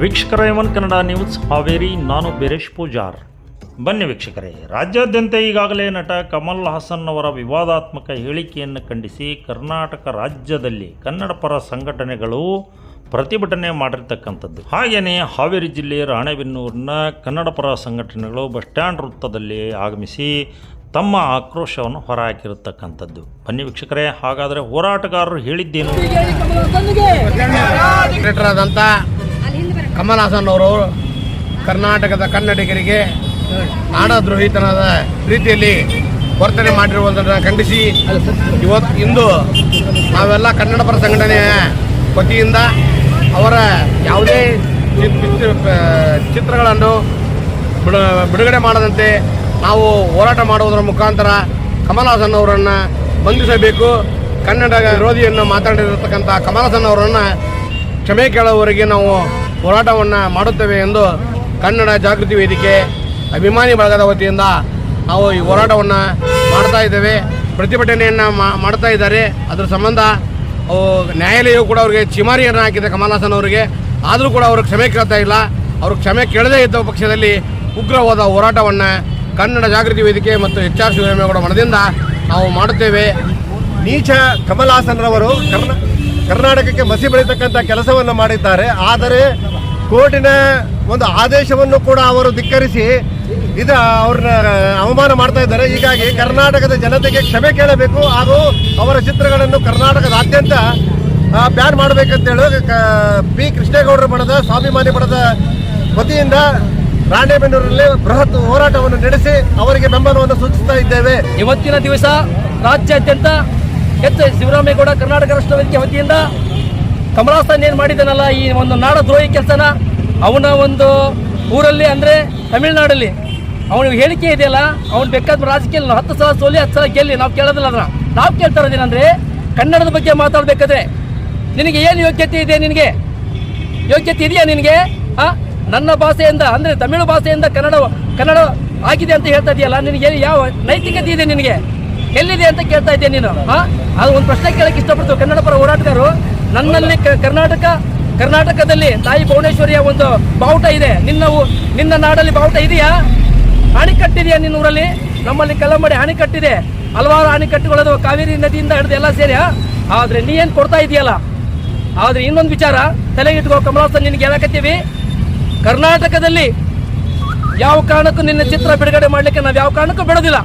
ವೀಕ್ಷಕರ ಎಮನ್ ಕನ್ನಡ ನ್ಯೂಸ್ ಹಾವೇರಿ ನಾನು ಬಿರೇಶ್ ಪೂಜಾರ್ ಬನ್ನಿ ವೀಕ್ಷಕರೇ ರಾಜ್ಯಾದ್ಯಂತ ಈಗಾಗಲೇ ನಟ ಕಮಲ್ ಹಾಸನ್ ಅವರ ವಿವಾದಾತ್ಮಕ ಹೇಳಿಕೆಯನ್ನು ಖಂಡಿಸಿ ಕರ್ನಾಟಕ ರಾಜ್ಯದಲ್ಲಿ ಕನ್ನಡ ಪರ ಸಂಘಟನೆಗಳು ಪ್ರತಿಭಟನೆ ಮಾಡಿರ್ತಕ್ಕಂಥದ್ದು ಹಾಗೆಯೇ ಹಾವೇರಿ ಜಿಲ್ಲೆ ರಾಣೆಬೆನ್ನೂರಿನ ಕನ್ನಡ ಪರ ಸಂಘಟನೆಗಳು ಬಸ್ ಸ್ಟ್ಯಾಂಡ್ ವೃತ್ತದಲ್ಲಿ ಆಗಮಿಸಿ ತಮ್ಮ ಆಕ್ರೋಶವನ್ನು ಹೊರಹಾಕಿರತಕ್ಕಂಥದ್ದು ಬನ್ನಿ ವೀಕ್ಷಕರೇ ಹಾಗಾದರೆ ಹೋರಾಟಗಾರರು ಹೇಳಿದ್ದೇನು ಕಮಲ್ ಹಾಸನ್ ಅವರು ಕರ್ನಾಟಕದ ಕನ್ನಡಿಗರಿಗೆ ನಾಡದ್ರೋಹಿತನದ ರೀತಿಯಲ್ಲಿ ವರ್ತನೆ ಮಾಡಿರುವುದನ್ನು ಖಂಡಿಸಿ. ಇವತ್ತು ಇಂದು ನಾವೆಲ್ಲ ಕನ್ನಡ ಪರ ಸಂಘಟನೆಯ ವತಿಯಿಂದ ಅವರ ಯಾವುದೇ ಚಿತ್ರ- ಚಿತ್ರಗಳನ್ನು ಬಿಡು, ಬಿಡುಗಡೆ ಮಾಡದಂತೆ ನಾವು ಹೋರಾಟ ಮಾಡುವುದರ ಮುಖಾಂತರ ಕಮಲ್ ಹಾಸನ್ ಅವರನ್ನು ಬಂಧಿಸಬೇಕು. ಕನ್ನಡ ವಿರೋಧಿಯನ್ನು ಮಾತಾಡಿರತಕ್ಕಂಥ ಕಮಲ್ ಹಾಸನ್ ಅವರನ್ನು ಕ್ಷಮೆ ಕೇಳುವವರೆಗೆ ನಾವು ಹೋರಾಟವನ್ನು ಮಾಡುತ್ತೇವೆ ಎಂದು ಕನ್ನಡ ಜಾಗೃತಿ ವೇದಿಕೆ ಅಭಿಮಾನಿ ಬಳಗದ ವತಿಯಿಂದ ನಾವು ಈ ಹೋರಾಟವನ್ನು ಮಾಡ್ತಾ ಇದ್ದೇವೆ. ಪ್ರತಿಭಟನೆಯನ್ನು ಮಾಡ್ತಾ ಇದ್ದಾರೆ. ಅದರ ಸಂಬಂಧ ನ್ಯಾಯಾಲಯವು ಕೂಡ ಅವರಿಗೆ ಚಿಮಾರಿಯನ್ನು ಹಾಕಿದೆ ಕಮಲ್ ಹಾಸನ್ ಅವರಿಗೆ. ಆದರೂ ಕೂಡ ಅವರು ಕ್ಷಮೆ ಕೇಳ್ತಾ ಇಲ್ಲ. ಅವರು ಕ್ಷಮೆ ಕೇಳದೇ ಇದ್ದ ಪಕ್ಷದಲ್ಲಿ ಉಗ್ರವಾದ ಹೋರಾಟವನ್ನು ಕನ್ನಡ ಜಾಗೃತಿ ವೇದಿಕೆ ಮತ್ತು ಎಚ್ ಆರ್ ಶಿವರಾಮೇಗೌಡ ಮನದಿಂದ ನಾವು ಮಾಡುತ್ತೇವೆ. ನೀಚ ಕಮಲ್ ಹಾಸನ್ರವರು ಕರ್ನಾ, ಕರ್ನಾಟಕಕ್ಕೆ ಮಸಿ ಬೆಳೀತಕ್ಕಂಥ ಕೆಲಸವನ್ನು ಮಾಡಿದ್ದಾರೆ. ಆದರೆ ಕೋರ್ಟಿನ ಒಂದು ಆದೇಶವನ್ನು ಕೂಡ ಅವರು ಧಿಕ್ಕರಿಸಿ ಇದು ಅವ್ರನ್ನ ಅವಮಾನ ಮಾಡ್ತಾ ಇದ್ದಾರೆ. ಹೀಗಾಗಿ ಕರ್ನಾಟಕದ ಜನತೆಗೆ ಕ್ಷಮೆ ಕೇಳಬೇಕು ಹಾಗೂ ಅವರ ಚಿತ್ರಗಳನ್ನು ಕರ್ನಾಟಕದಾದ್ಯಂತ ಬ್ಯಾನ್ ಮಾಡಬೇಕಂತೇಳಿ ಪಿ ಕೃಷ್ಣೇಗೌಡರ ಬಣದ, ಸ್ವಾಭಿಮಾನಿ ಬಣದ ವತಿಯಿಂದ ರಾಣೆಬೆನ್ನೂರಲ್ಲಿ ಬೃಹತ್ ಹೋರಾಟವನ್ನು ನಡೆಸಿ ಅವರಿಗೆ ಬೆಂಬಲವನ್ನು ಸೂಚಿಸ್ತಾ ಇದ್ದೇವೆ. ಇವತ್ತಿನ ದಿವಸ ರಾಜ್ಯಾದ್ಯಂತ ಎಚ್ ಶಿವರಾಮೇಗೌಡ ಕರ್ನಾಟಕ ರಾಷ್ಟ್ರ ವೇದಿಕೆ ವತಿಯಿಂದ ಕಮಲಾಸನ್ ಏನು ಮಾಡಿದ್ದಾನಲ್ಲ, ಈ ಒಂದು ನಾಡ ದ್ರೋಹಿ ಕೆಲಸನ? ಅವನ ಒಂದು ಊರಲ್ಲಿ ಅಂದರೆ ತಮಿಳುನಾಡಲ್ಲಿ. ಅವನ ಹೇಳಿಕೆ ಇದೆಯಲ್ಲ, ಅವ್ನು ಬೇಕಾದ ರಾಜಕೀಯ ಹತ್ತು ಸಲ ಸೋಲಿ, ಹತ್ತು ಸಲ ಗೆಲ್ಲಿ, ನಾವು ಕೇಳೋದಿಲ್ಲ ಅದನ್ನ. ನಾವು ಕೇಳ್ತಾ ಇರೋದೇನಂದ್ರೆ, ಕನ್ನಡದ ಬಗ್ಗೆ ಮಾತಾಡಬೇಕಾದ್ರೆ, ನಿನಗೆ ಏನು ಯೋಗ್ಯತೆ ಇದೆ ನಿನಗೆ? ಯೋಗ್ಯತೆ ಇದೆಯಾ ನಿನಗೆ? ಹಾಂ? ನನ್ನ ಭಾಷೆಯಿಂದ, ಅಂದ್ರೆ ತಮಿಳು ಭಾಷೆಯಿಂದ ಕನ್ನಡ ಕನ್ನಡ ಆಗಿದೆ ಅಂತ ಹೇಳ್ತಾ ಇದೆಯಲ್ಲ, ನಿನಗೆ ಯಾವ ನೈತಿಕತೆ ಇದೆ ನಿನಗೆ? ಎಲ್ಲಿದೆ ಅಂತ ಕೇಳ್ತಾ ಇದ್ದೆ ನೀನು? ಆ ಅದು ಒಂದು ಪ್ರಶ್ನೆ ಕೇಳಕ್ಕೆ ಇಷ್ಟಪಡ್ತು ಕನ್ನಡ ಪರ ಹೋರಾಟಗಾರರು ನನ್ನಲ್ಲಿ ಕರ್ನಾಟಕ, ಕರ್ನಾಟಕದಲ್ಲಿ ತಾಯಿ ಭುವನೇಶ್ವರಿಯ ಒಂದು ಬಾವುಟ ಇದೆ. ನಿನ್ನ ನಿನ್ನ ನಾಡಲ್ಲಿ ಬಾವುಟ ಇದೆಯಾ? ಅಣೆಕಟ್ಟಿದೆಯಾ ನಿನ್ನ ಊರಲ್ಲಿ? ನಮ್ಮಲ್ಲಿ ಕಲ್ಲಂಬಡಿ ಅಣೆಕಟ್ಟಿದೆ ಹಲವಾರು ಅಣೆಕಟ್ಟುಗಳದು ಕಾವೇರಿ ನದಿಯಿಂದ ಹಿಡಿದು ಎಲ್ಲ ಸೇರಿ ಆದರೆ ನೀ ಏನು ಕೊಡ್ತಾ ಇದೆಯಲ್ಲ? ಆದರೆ ಇನ್ನೊಂದು ವಿಚಾರ ತಲೆಗಿಟ್ಕೋ ಕಮಲಾಸನ್ ನಿನ್ಗೆ ಹೇಳಕತ್ತೀವಿ. ಕರ್ನಾಟಕದಲ್ಲಿ ಯಾವ ಕಾರಣಕ್ಕೂ ನಿನ್ನ ಚಿತ್ರ ಬಿಡುಗಡೆ ಮಾಡ್ಲಿಕ್ಕೆ ನಾವು ಯಾವ ಕಾರಣಕ್ಕೂ ಬಿಡೋದಿಲ್ಲ.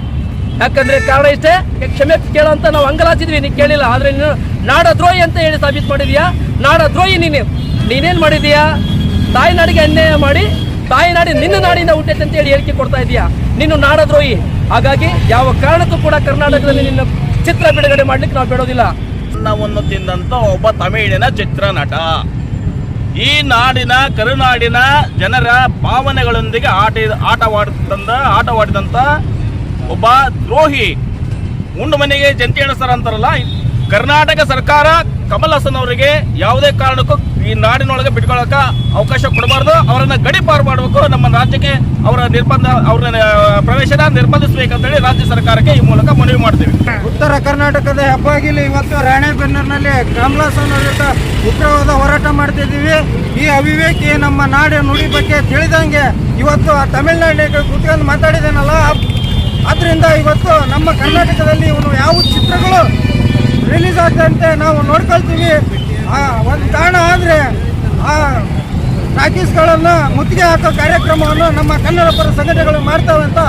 ಯಾಕಂದ್ರೆ ಕಾರಣ ಇಷ್ಟೇ? ಕ್ಷಮೆ ಕೇಳೋ ಅಂತ ನಾವು ಅಂಗಲಾಚಿದ್ವಿ, ನೀನು ಕೇಳಿಲ್ಲ. ಆದ್ರೆ ನೀನು ನಾಡ ದ್ರೋಹಿ ಅಂತ ಹೇಳಿ ಸಾಬೀತು ಮಾಡಿದ್ಯಾ ನಾಡ ದ್ರೋಹಿ ನೀನು. ನೀನೇನ್ ಮಾಡಿದೀಯಾ ತಾಯಿನಾಡಿಗೆ ಅನ್ಯಾಯ ಮಾಡಿ, ತಾಯಿ ನಾಡಿ ನಿನ್ನ ನಾಡಿನ ಹುಟ್ಟೈತೆ ಅಂತ ಹೇಳಿ ಹೇಳಿಕೆ ಕೊಡ್ತಾ ಇದೀಯಾ? ನೀನು ನಾಡ ದ್ರೋಹಿ ಹಾಗಾಗಿ ಯಾವ ಕಾರಣಕ್ಕೂ ಕೂಡ ಕರ್ನಾಟಕದಲ್ಲಿ ನಿನ್ನ ಚಿತ್ರ ಬಿಡುಗಡೆ ಮಾಡ್ಲಿಕ್ಕೆ ನಾವು ಬಿಡೋದಿಲ್ಲ. ಅನ್ನವನ್ನು ತಿಂದಂತ ಒಬ್ಬ ತಮಿಳಿನ ಚಿತ್ರನಟ ಈ ನಾಡಿನ, ಕರುನಾಡಿನ ಜನರ ಭಾವನೆಗಳೊಂದಿಗೆ ಆಟ ಆಟವಾಡಿದಂತ ಒಬ್ಬ ದ್ರೋಹಿ. ಉಂಡು ಮನೆಗೆ ಜಂತಿ ಎಣಿಸ್ತಾರ ಅಂತಾರಲ್ಲ ಕರ್ನಾಟಕ ಸರ್ಕಾರ ಕಮಲ್ ಹಾಸನ್ ಅವರಿಗೆ ಯಾವುದೇ ಕಾರಣಕ್ಕೂ ಈ ನಾಡಿನೊಳಗೆ ಬಿಟ್ಕೊಳಕ ಅವಕಾಶ ಕೊಡಬಾರ್ದು. ಅವರನ್ನ ಗಡಿಪಾರು ಮಾಡಬೇಕು. ನಮ್ಮ ರಾಜ್ಯಕ್ಕೆ ಅವರ ನಿರ್ಬಂಧ ಅವರ ಪ್ರವೇಶನ ನಿರ್ಬಂಧಿಸಬೇಕಂತೇಳಿ ರಾಜ್ಯ ಸರ್ಕಾರಕ್ಕೆ ಈ ಮೂಲಕ ಮನವಿ ಮಾಡ್ತೀವಿ. ಉತ್ತರ ಕರ್ನಾಟಕದ ಹೆಬ್ಬಾಗಿಲು ಇವತ್ತು ರಾಣೆಬೆನ್ನೂರಿನಲ್ಲಿ ಹಾಸನ್ ವಿರುದ್ಧ ಉಗ್ರವಾದ ಹೋರಾಟ ಮಾಡ್ತಿದ್ದೀವಿ. ಈ ಅವಿವೇಕಿ ನಮ್ಮ ನಾಡಿನ ನುಡಿ ಬಗ್ಗೆ ತಿಳಿದಂಗೆ ಇವತ್ತು ತಮಿಳ್ನಾಡಿಗೆ ಕುತ್ಕೊಂಡು ಮಾತಾಡಿದಾನಲ್ಲ ಅದರಿಂದ ಇವತ್ತು ನಮ್ಮ ಕರ್ನಾಟಕದಲ್ಲಿ ಇವನು ಯಾವ ಚಿತ್ರಗಳು ರಿಲೀಸ್ ಆಗದಂತೆ ನಾವು ನೋಡ್ಕೊಳ್ತೀವಿ. ಒಂದು ಕಾರಣ ಆದರೆ ಆ ಟಾಕೀಸ್ಗಳನ್ನು ಮುತ್ತಿಗೆ ಹಾಕೋ ಕಾರ್ಯಕ್ರಮವನ್ನು ನಮ್ಮ ಕನ್ನಡ ಪರ ಸಂಘಟನೆಗಳು ಮಾಡ್ತಾವೆ ಅಂತ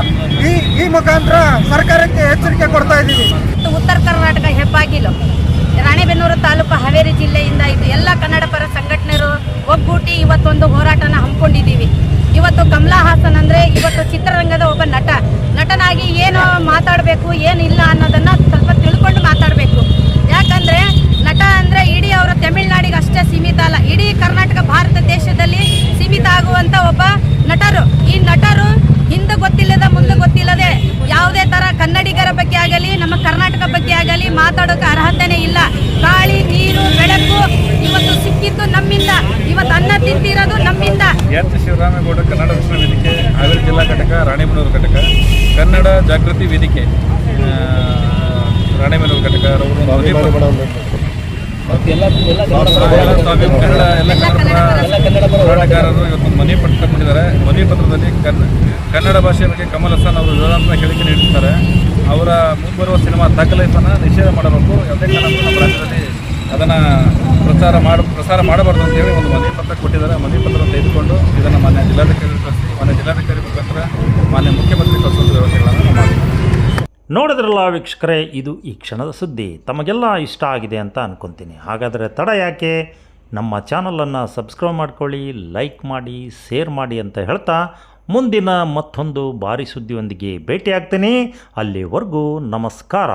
ಈ ಈ ಮುಖಾಂತರ ಸರ್ಕಾರಕ್ಕೆ ಎಚ್ಚರಿಕೆ ಕೊಡ್ತಾ ಇದ್ದೀವಿ. ಉತ್ತರ ಕರ್ನಾಟಕ ಹೆಬ್ಬಾಗಿಲು, ರಾಣೆಬೆನ್ನೂರು ತಾಲೂಕು ಹಾವೇರಿ ಜಿಲ್ಲೆಯಿಂದ ಇದು ಎಲ್ಲ ಕನ್ನಡ ಪರ ಸಂಘಟನೆರು ಒಗ್ಗೂಟಿ ಇವತ್ತೊಂದು ಹೋರಾಟನ ಹಮ್ಮಿಕೊಂಡಿದ್ದೀವಿ. ಇವತ್ತು ಕಮಲಾ ಹಾಸನ್ ಅಂದರೆ ಇವತ್ತು ಚಿತ್ರರಂಗದ ಒಬ್ಬ ನಟ. ನಟನಾಗಿ ಏನು ಮಾತಾಡಬೇಕು, ಏನಿಲ್ಲ ಅನ್ನೋದನ್ನು ಸ್ವಲ್ಪ ತಿಳ್ಕೊಂಡು ಮಾತಾಡಬೇಕು. ಯಾಕಂದರೆ ನಟ ಅಂದರೆ ಇಡೀ ಅವರ ತಮಿಳ್ನಾಡಿಗೆ ಅಷ್ಟೇ ಸೀಮಿತ ಅಲ್ಲ. ಇಡೀ ಕರ್ನಾಟಕ, ಭಾರತ ದೇಶದಲ್ಲಿ ಸೀಮಿತ ಆಗುವಂಥ ಒಬ್ಬ ನಟರು. ಈ ನಟರು ಹಿಂದೆ ಗೊತ್ತಿಲ್ಲದ ಮುಂದೆ ಗೊತ್ತಿಲ್ಲದೆ ಯಾವುದೇ ತರ ಕನ್ನಡಿಗರ ಬಗ್ಗೆ ಆಗಲಿ, ನಮ್ಮ ಕರ್ನಾಟಕ ಬಗ್ಗೆ ಆಗಲಿ ಮಾತಾಡೋಕೆ ಅರ್ಹತೆನೇ ಇಲ್ಲ. ಗಾಳಿ, ನೀರು, ಬೆಳಕು ಇವತ್ತು ಸಿಕ್ಕಿದ್ದು ನಮ್ಮಿಂದ. ಇವತ್ತು ಅನ್ನ ತಿಂತಿರೋದು ನಮ್ಮಿಂದ. ಎಚ್ ಶಿವರಾಮೇಗೌಡ ಕನ್ನಡ ರಕ್ಷಣಾ ವೇದಿಕೆ ಹಾವೇರಿ ಜಿಲ್ಲಾ ಘಟಕ ರಾಣೆಬೆನ್ನೂರು ಘಟಕ ಕನ್ನಡ ಜಾಗೃತಿ ವೇದಿಕೆ ರಾಣೆಬೆನ್ನೂರು ಘಟಕ ಅವರು ಕನ್ನಡ ಎಲ್ಲ ಕನ್ನಡ ಹೋರಾಟಗಾರರು ಇವತ್ತು ಮನೆ ಪತ್ರ ತಗೊಂಡಿದ್ದಾರೆ ಮನೆ ಪತ್ರದಲ್ಲಿ ಕನ್ನ ಕನ್ನಡ ಭಾಷೆಯ ಬಗ್ಗೆ ಕಮಲ್ ಹಸನ್ ಅವರು ವಿವರಾತ್ಮಕ ಹೇಳಿಕೆ ನೀಡಿರ್ತಾರೆ ಅವರ ಮುಂಬರುವ ಸಿನಿಮಾ ದಾಖಲೆಯನ್ನು ನಿಷೇಧ ಮಾಡಬೇಕು. ಯಾವುದೇ ಕಾರಣಕ್ಕೂ ನಮ್ಮ ರಾಜ್ಯದಲ್ಲಿ ಅದನ್ನು ಪ್ರಚಾರ ಮಾಡ ಪ್ರಸಾರ ಮಾಡಬಾರ್ದು ಅಂತೇಳಿ ಒಂದು ಮನವಿ ಪತ್ರ ಕೊಟ್ಟಿದ್ದಾರೆ. ಮನವಿ ಪತ್ರವನ್ನು ತೆಗೆದುಕೊಂಡು ಇದನ್ನು ಮಾನ್ಯ ಜಿಲ್ಲಾಧಿಕಾರಿ ಕಳಿಸಿ ಮಾನ್ಯ ಜಿಲ್ಲಾಧಿಕಾರಿ ಮುಖಾಂತರ ಮಾನ್ಯ ಮುಖ್ಯಮಂತ್ರಿ ಕಳಿಸುವಂಥ ವ್ಯವಸ್ಥೆಗಳನ್ನು ಮಾಡಿ ನೋಡಿದ್ರಲ್ಲ ವೀಕ್ಷಕರೇ, ಇದು ಈ ಕ್ಷಣದ ಸುದ್ದಿ. ತಮಗೆಲ್ಲ ಇಷ್ಟ ಆಗಿದೆ ಅಂತ ಅನ್ಕೊತೀನಿ. ಹಾಗಾದರೆ ತಡ ಯಾಕೆ? ನಮ್ಮ ಚಾನಲನ್ನು ಸಬ್ಸ್ಕ್ರೈಬ್ ಮಾಡ್ಕೊಳ್ಳಿ ಲೈಕ್ ಮಾಡಿ ಶೇರ್ ಮಾಡಿ ಅಂತ ಹೇಳ್ತಾ ಮುಂದಿನ ಮತ್ತೊಂದು ಭಾರಿ ಸುದ್ದಿಯೊಂದಿಗೆ ಭೇಟಿಯಾಗ್ತೀನಿ. ಅಲ್ಲಿವರೆಗೂ ನಮಸ್ಕಾರ.